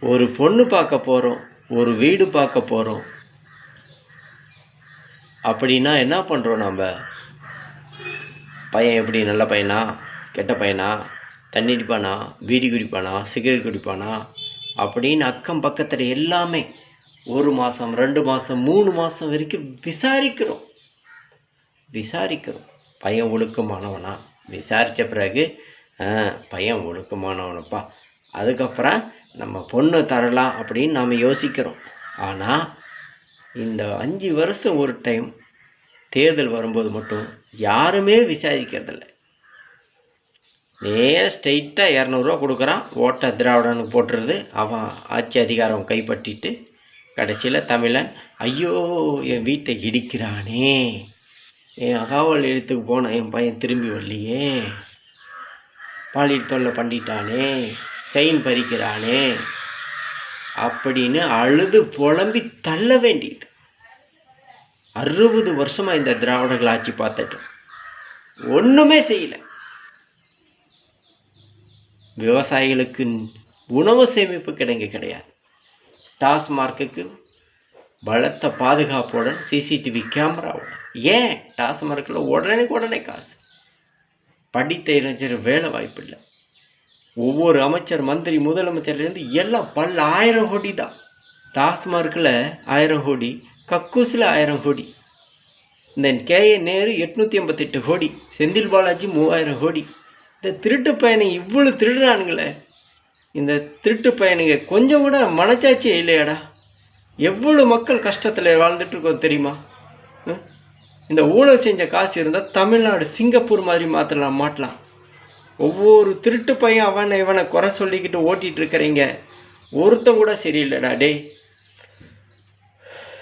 ஒரு பொண்ணு பார்க்க போகிறோம் ஒரு வீடு பார்க்க போகிறோம் அப்படின்னா என்ன பண்ணுறோம் நம்ம பையன் எப்படி நல்ல பையனா கெட்ட பையனா தண்ணி அடிப்பானா பீடி குடிப்பானா சிகரெட் குடிப்பானா அப்படின்னு அக்கம் பக்கத்தில் எல்லாமே ஒரு மாதம் ரெண்டு மாதம் மூணு மாதம் வரைக்கும் விசாரிக்கிறோம். விசாரிக்கிறோம். பையன் ஒழுக்கமானவனா? விசாரித்த பிறகு பையன் ஒழுக்கமானவனப்பா. அதுக்கப்புறம் நம்ம பொண்ணு தரலாம் அப்படின்னு நாம் யோசிக்கிறோம். ஆனால் இந்த அஞ்சு வருஷம் ஒரு டைம் தேர்தல் வரும்போது மட்டும் யாருமே விசாரிக்கிறதில்ல. நேர ஸ்ட்ரைட்டாக இரநூறுவா கொடுக்குறான். ஓட்டை திராவிடனுக்கு போட்டுறது. அவன் ஆட்சி அதிகாரம் கைப்பற்றிட்டு கடைசியில் தமிழன் ஐயோ என் வீட்டை இடிக்கிறானே. என் அகாவல் எழுத்துக்கு போன என் பையன் திரும்பி வரலையே. பாலியல் தொல்லை பண்ணிட்டானே. செயின் பறிக்கிறானே. அப்படின்னு அழுது புலம்பி தள்ள வேண்டியது. அறுபது வருஷமாக இந்த திராவிடர்கள் ஆட்சி பார்த்துட்டோம் ஒன்றுமே செய்யலை. விவசாயிகளுக்கு உணவு சேமிப்பு கிடங்கு கிடையாது. டாஸ்மார்க்குக்கு பலத்த பாதுகாப்புடன் சிசிடிவி கேமராவுடன் ஏன்? டாஸ்மார்க்கில் உடனே உடனே காசு. படித்த இளைஞர் வேலை வாய்ப்பு இல்லை ஒவ்வொரு அமைச்சர் மந்திரி முதலமைச்சர்லேருந்து எல்லாம் பல ஆயிரம் கோடி தான். டாஸ்மார்க்கில் ஆயிரம் கோடி கக்கூஸில் ஆயிரம் கோடி இந்த கேஏ நேரு எட்நூற்றி ஐம்பத்தெட்டு கோடி செந்தில் பாலாஜி மூவாயிரம் கோடி. இந்த திருட்டு பையனை இவ்வளோ திருடுறானுங்களே. இந்த திருட்டு பையனுங்க கொஞ்சம் கூட மனச்சாட்சியே இல்லையாடா? எவ்வளோ மக்கள் கஷ்டத்தில் வாழ்ந்துட்டுருக்கோம் தெரியுமா? ம்? இந்த ஊழல் செஞ்ச காசு இருந்தால் தமிழ்நாடு சிங்கப்பூர் மாதிரி மாற்றலாம் மாட்டலாம். ஒவ்வொரு திருட்டு பையன் அவனை இவனை குறை சொல்லிக்கிட்டு ஓட்டிகிட்டு இருக்கிறீங்க. ஒருத்தன் கூட சரியில்லைடா டேய்.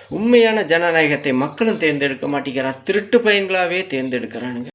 உண்மையான ஜனநாயகத்தை மக்களும் தேர்ந்தெடுக்க மாட்டேங்கிறான். திருட்டு பையன்களாகவே தேர்ந்தெடுக்கிறானுங்க.